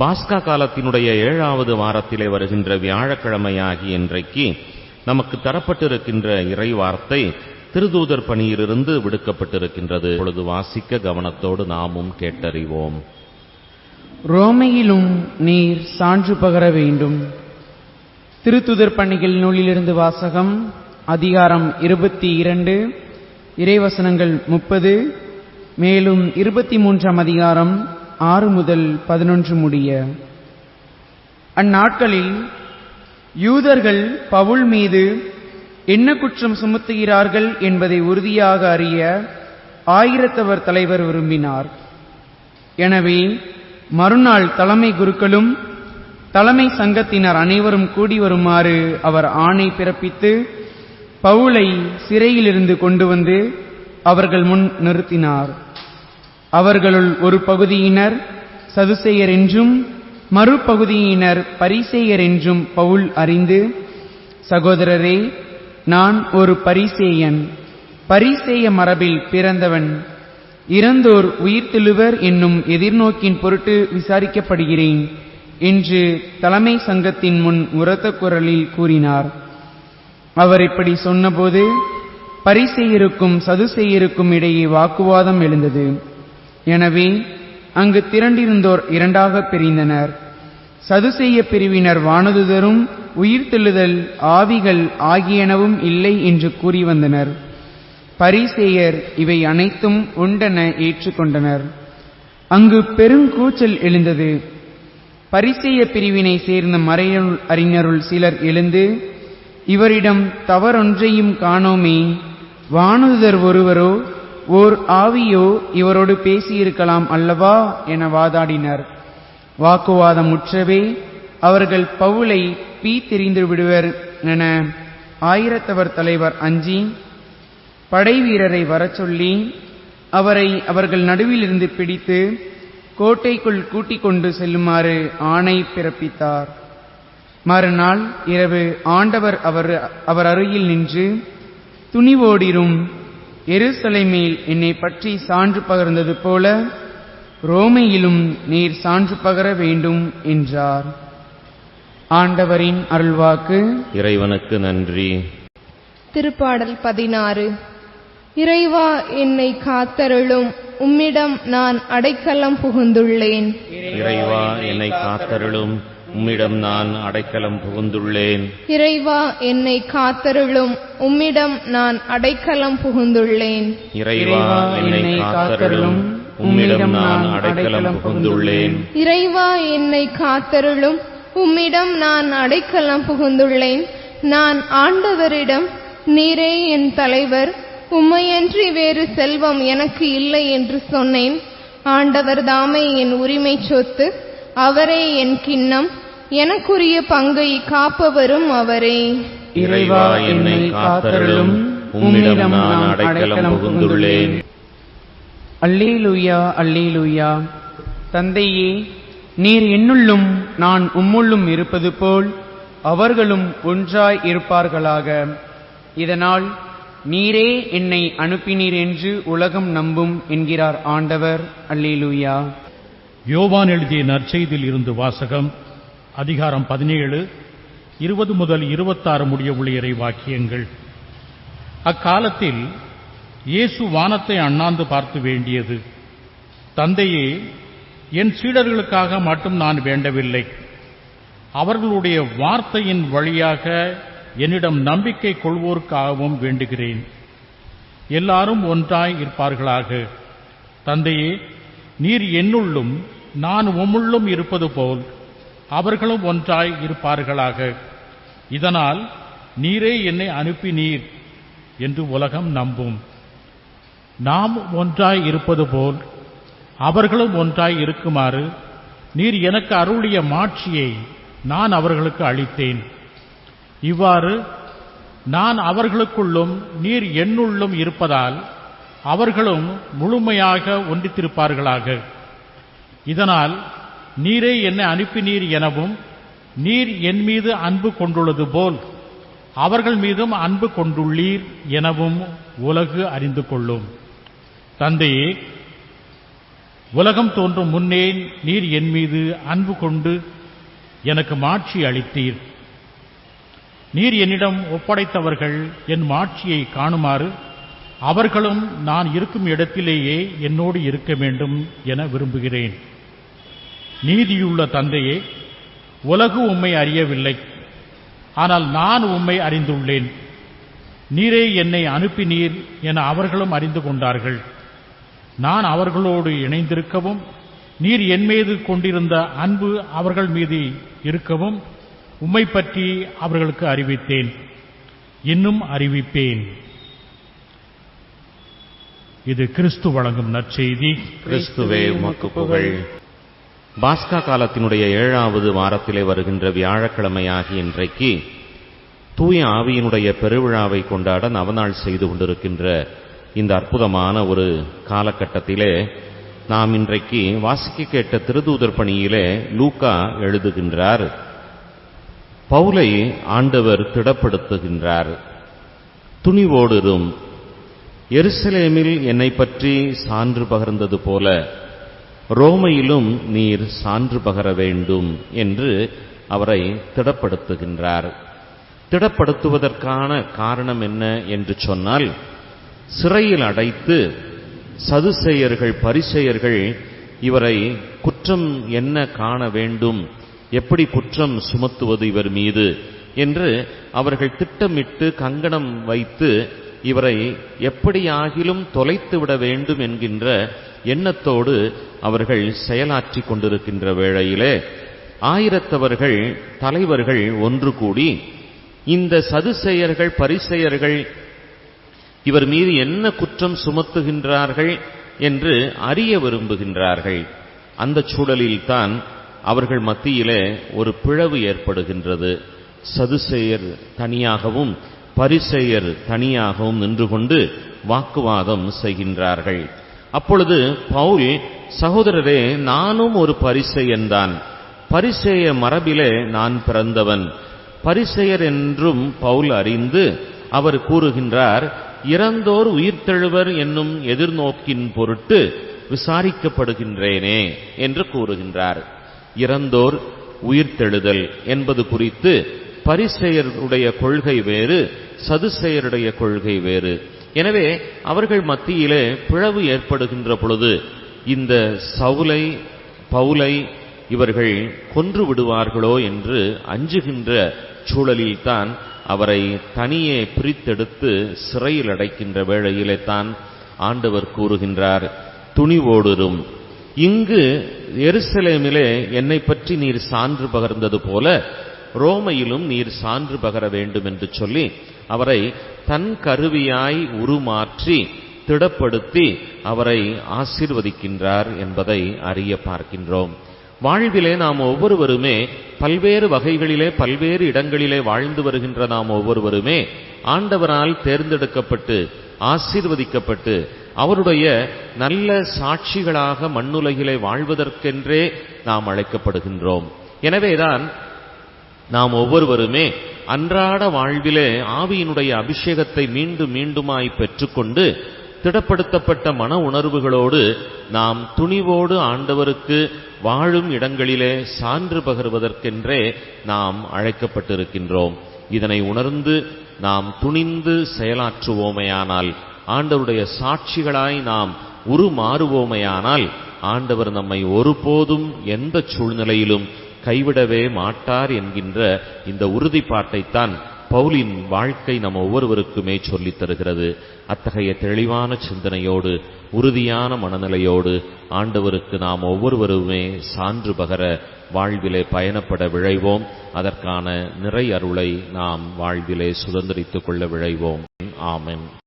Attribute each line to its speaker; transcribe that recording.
Speaker 1: பாஸ்கா காலத்தினுடைய ஏழாவது வாரத்திலே வருகின்ற வியாழக்கிழமையாகிய இன்றைக்கு நமக்கு தரப்பட்டிருக்கின்ற இறை வார்த்தை திருதூதர் பணியிலிருந்து விடுக்கப்பட்டிருக்கின்றது. பொழுது வாசிக்க கவனத்தோடு நாமும் கேட்டறிவோம்.
Speaker 2: ரோமையிலும் நீர் சான்று பகர வேண்டும். திருத்துதர் பணிகள் நூலிலிருந்து வாசகம் அதிகாரம் இருபத்தி இரண்டு இறைவசனங்கள் முப்பது மேலும் இருபத்தி மூன்றாம் அதிகாரம் ஆறு முதல் பதினொன்று முடிய. அந்நாட்களில் யூதர்கள் பவுல் மீது என்ன குற்றம் சுமத்துகிறார்கள் என்பதை உறுதியாக அறிய ஆயிரத்தவர் தலைவர் விரும்பினார். எனவே மறுநாள் தலைமை குருக்களும் தலைமை சங்கத்தினர் அனைவரும் கூடி வருமாறு அவர் ஆணை பிறப்பித்து பவுலை சிறையிலிருந்து கொண்டு வந்து அவர்கள் முன் நிறுத்தினார். அவர்களுள் ஒரு பகுதியினர் சதுசேயர் என்றும் மறுபகுதியினர் பரிசேயர் என்றும் பவுல் அறிந்து சகோதரரே நான் ஒரு பரிசேயன். பரிசேய மரபில் பிறந்தவன். இறந்தோர் உயிர்த்தெழுவர் என்னும் எதிர்நோக்கின் பொருட்டு விசாரிக்கப்படுகிறேன் என்று தலைமை சங்கத்தின் முன் உரத்த குரலில் கூறினார். அவர் இப்படி சொன்னபோது பரிசெயருக்கும் சதுசெயருக்கும் இடையே வாக்குவாதம் எழுந்தது. எனவே அங்கு திரண்டிருந்தோர் இரண்டாக பிரிந்தனர். சதுசெய்ய பிரிவினர் வானதுதரும் உயிர்த்தெழுதல் ஆவிகள் ஆகியனவும் இல்லை என்று கூறி வந்தனர். பரிசேயர் இவை அனைத்தும் உண்டென ஏற்றுக்கொண்டனர். அங்கு பெருங்கூச்சல் எழுந்தது. பரிசேய பிரிவினை சேர்ந்த மறையுள் அறிஞருள் சிலர் எழுந்து இவரிடம் தவறொன்றையும் காணோமே வானுதர் ஒருவரோ ஓர் ஆவியோ இவரோடு பேசியிருக்கலாம் அல்லவா என வாதாடினர். வாக்குவாதம் முற்றவே அவர்கள் பவுலை தெரிந்து விடுவர் என ஆயிரத்தவர் தலைவர் அஞ்சி படைவீரரை வரச் சொல்லி அவரை அவர்கள் நடுவிலிருந்து பிடித்து கோட்டைக்குள் கூட்டிக் கொண்டு செல்லுமாறு ஆணை பிறப்பித்தார். மறுநாள் இரவு ஆண்டவர் அவர் அவர் அருகில் நின்று துணிவோடிரும் எருசலேமில் என்னை பற்றி சான்று பகர்ந்தது போல ரோமையிலும் நீர் சான்று பகர வேண்டும் என்றார். ஆண்டவரின் அருள்வாக்கு.
Speaker 1: இறைவனுக்கு நன்றி.
Speaker 3: திருப்பாடல் பதினாறு. இறைவா என்னை காத்தருளும். உம்மிடம் நான் அடைக்கலம் புகுந்துள்ளேன்.
Speaker 1: இறைவா என்னை காத்தருளும். உம்மிடம் நான் அடைக்கலம் புகுந்துள்ளேன்.
Speaker 3: இறைவா என்னை காத்தருளும். உம்மிடம் நான் அடைக்கலம் புகுந்துள்ளேன்.
Speaker 1: இறைவா என்னை காத்தருளும். உம்மிடம் நான் அடைக்கலம் புகுந்துள்ளேன்.
Speaker 3: இறைவா என்னை காத்தருளும். உம்மிடம் நான் அடைக்கலம் புகுந்துள்ளேன். நான் ஆண்டவரிடம் நீரே என் தலைவர் உம்மையன்றி வேறு செல்வம் எனக்கு இல்லை என்று சொன்னேன். ஆண்டவர் தாமே என் உரிமை சொத்து அவரே என் கிண்ணம். எனக்குரிய பங்கை காப்பவரும் அவரே.
Speaker 1: இறைவா என்னை காத்தருளும். உம்மிடம் நான் அடைக்கலம் புகுந்துள்ளேன்.
Speaker 2: அல்லேலூயா அல்லேலூயா. தந்தையே நீர் என்னுள்ளும் நான் உம்முள்ளும் இருப்பது போல் அவர்களும் ஒன்றாய் இருப்பார்களாக. இதனால் நீரே என்னை அனுப்பினீர் என்று உலகம் நம்பும் என்கிறார் ஆண்டவர். அல்லேலூயா.
Speaker 4: யோவான் எழுதிய நற்செய்தியில் இருந்து வாசகம் அதிகாரம் பதினேழு இருபது முதல் இருபத்தாறு முடிய உள்ள இறை வாக்கியங்கள் அக்காலத்தில் இயேசு வானத்தை அண்ணாந்து பார்த்து வேண்டியது. தந்தையே என் சீடர்களுக்காக மட்டும் நான் வேண்டவில்லை. அவர்களுடைய வார்த்தையின் வழியாக என்னிடம் நம்பிக்கை கொள்வோருக்காகவும் வேண்டுகிறேன். எல்லாரும் ஒன்றாய் இருப்பார்களாக. தந்தையே நீர் என்னுள்ளும் நான் உம்முள்ளும் இருப்பது போல் அவர்களும் ஒன்றாய் இருப்பார்களாக. இதனால் நீரே என்னை அனுப்பினீர் என்று உலகம் நம்பும். நாம் ஒன்றாய் இருப்பது போல் அவர்களும் ஒன்றாய் இருக்குமாறு நீர் எனக்கு அருளிய மாட்சியை நான் அவர்களுக்கு அளித்தேன். இவ்வாறு நான் அவர்களுக்குள்ளும் நீர் என்னுள்ளும் இருப்பதால் அவர்களும் முழுமையாக ஒன்றித்திருப்பார்களாக. இதனால் நீரே என்னை அனுப்பினீர் எனவும் நீர் என் மீது அன்பு கொண்டுள்ளது போல் அவர்கள் மீதும் அன்பு கொண்டுள்ளீர் எனவும் உலகு அறிந்து கொள்ளும். தந்தையே உலகம் தோன்றும் முன்னே நீர் என் மீது அன்பு கொண்டு எனக்கு மாட்சி அளித்தீர். நீர் என்னிடம் ஒப்படைத்தவர்கள் என் மாட்சியை காணுமாறு அவர்களும் நான் இருக்கும் இடத்திலேயே என்னோடு இருக்க வேண்டும் என விரும்புகிறேன். நீதியுள்ள தந்தையே உலகு உம்மை அறியவில்லை. ஆனால் நான் உம்மை அறிந்துள்ளேன். நீரே என்னை அனுப்பினீர் என அவர்களும் அறிந்து கொண்டார்கள். நான் அவர்களோடு இணைந்திருக்கவும் நீர் என் மீது கொண்டிருந்த அன்பு அவர்கள் மீது இருக்கவும் உம்மை பற்றி அவர்களுக்கு அறிவித்தேன். இன்னும் அறிவிப்பேன். இது கிறிஸ்து வழங்கும் நற்செய்தி.
Speaker 1: கிறிஸ்துவே உமக்கு புகழ். பாஸ்கா காலத்தினுடைய ஏழாவது வாரத்திலே வருகின்ற வியாழக்கிழமையாகி இன்றைக்கு தூய ஆவியினுடைய பெருவிழாவை கொண்டாட நவநாள் செய்து கொண்டிருக்கின்ற இந்த அற்புதமான ஒரு காலகட்டத்திலே நாம் இன்றைக்கு வாசிக்க கேட்ட திருதூதர் பணியிலே லூக்கா எழுதுகின்றார் பவுலை ஆண்டவர் திடப்படுத்துகின்றார். துணிவோடிரும் எருசலேமில் என்னை பற்றி சான்று பகர்ந்தது போல ரோமையிலும் நீர் சான்று பகர வேண்டும் என்று அவரை திடப்படுத்துகின்றார். திடப்படுத்துவதற்கான காரணம் என்ன என்று சொன்னால் சிறையில் அடைத்து சதுசெயர்கள் பரிசெயர்கள் இவரை குற்றம் என்ன காண வேண்டும் எப்படி குற்றம் சுமத்துவது இவர் மீது என்று அவர்கள் திட்டமிட்டு கங்கணம் வைத்து இவரை எப்படியாகிலும் தொலைத்து விட வேண்டும் என்கின்ற எண்ணத்தோடு அவர்கள் செயலாற்றிக் கொண்டிருக்கின்ற வேளையிலே ஆயிரத்தவர்கள் தலைவர்கள் ஒன்று கூடி இந்த சதுசெயர்கள் பரிசெயர்கள் இவர் மீது என்ன குற்றம் சுமத்துகின்றார்கள் என்று அறிய விரும்புகின்றார்கள். அந்த சூழலில்தான் அவர்கள் மத்தியிலே ஒரு பிளவு ஏற்படுகின்றது. சதுசெயர் தனியாகவும் பரிசெயர் தனியாகவும் நின்று கொண்டு வாக்குவாதம் செய்கின்றார்கள். அப்பொழுது பவுல் சகோதரரே நானும் ஒரு பரிசெயன்தான் பரிசேய மரபிலே நான் பிறந்தவன். பரிசெயர் என்றும் பவுல் அறிந்து அவர் கூறுகின்றார் இறந்தோர் உயிர்த்தெழுவர் என்னும் எதிர்நோக்கின் பொருட்டு விசாரிக்கப்படுகின்றேனே என்று கூறுகின்றார். இறந்தோர் உயிர்த்தெழுதல் என்பது குறித்து பரிசெயருடைய கொள்கை வேறு சதுசெயருடைய கொள்கை வேறு. எனவே அவர்கள் மத்தியிலே பிளவு ஏற்படுகின்ற பொழுது இந்த சவுலை பவுலை இவர்கள் கொன்று விடுவார்களோ என்று அஞ்சுகின்ற சூழலில்தான் அவரை தனியே பிரித்தெடுத்து சிறையில் அடைக்கின்ற வேளையிலே தான் ஆண்டவர் கூறுகின்றார் துணிவோடுரும். இங்கு எருசலேமிலே என்னை பற்றி நீர் சான்று பகர்ந்தது போல ரோமையிலும் நீர் சான்று பகர வேண்டும் என்று சொல்லி அவரை தன் கருவியாய் உருமாற்றி திடப்படுத்தி அவரை ஆசீர்வதிக்கின்றார் என்பதை அறிய பார்க்கின்றோம். வாழ்விலே நாம் ஒவ்வொருவருமே பல்வேறு வகைகளிலே பல்வேறு இடங்களிலே வாழ்ந்து வருகின்ற நாம் ஒவ்வொருவருமே ஆண்டவரால் தேர்ந்தெடுக்கப்பட்டு ஆசீர்வதிக்கப்பட்டு அவருடைய நல்ல சாட்சிகளாக மண்ணுலகிலே வாழ்வதற்கென்றே நாம் அழைக்கப்படுகின்றோம். எனவேதான் நாம் ஒவ்வொருவருமே அன்றாட வாழ்விலே ஆவியினுடைய அபிஷேகத்தை மீண்டும் மீண்டுமாய் பெற்றுக்கொண்டு திடப்படுத்தப்பட்ட மன உணர்வுகளோடு நாம் துணிவோடு ஆண்டவருக்கு வாழும் இடங்களிலே சான்று பகர்வதற்கென்றே நாம் அழைக்கப்பட்டிருக்கின்றோம். இதனை உணர்ந்து நாம் துணிந்து செயலாற்றுவோமையானால் ஆண்டவருடைய சாட்சிகளாய் நாம் உருமாறுவோமையானால் ஆண்டவர் நம்மை ஒருபோதும் எந்த சூழ்நிலையிலும் கைவிடவே மாட்டார் என்கின்ற இந்த உறுதிப்பாட்டைத்தான் பவுலின் வாழ்க்கை நம்ம ஒவ்வொருவருக்குமே சொல்லித் தருகிறது. அத்தகைய தெளிவான சிந்தனையோடு உறுதியான மனநிலையோடு ஆண்டவருக்கு நாம் ஒவ்வொருவருமே சான்று பகர வாழ்விலே பயணப்பட விழைவோம். அதற்கான நிறை அருளை நாம் வாழ்விலே சுதந்திரித்துக் கொள்ள விழைவோம். ஆமென்.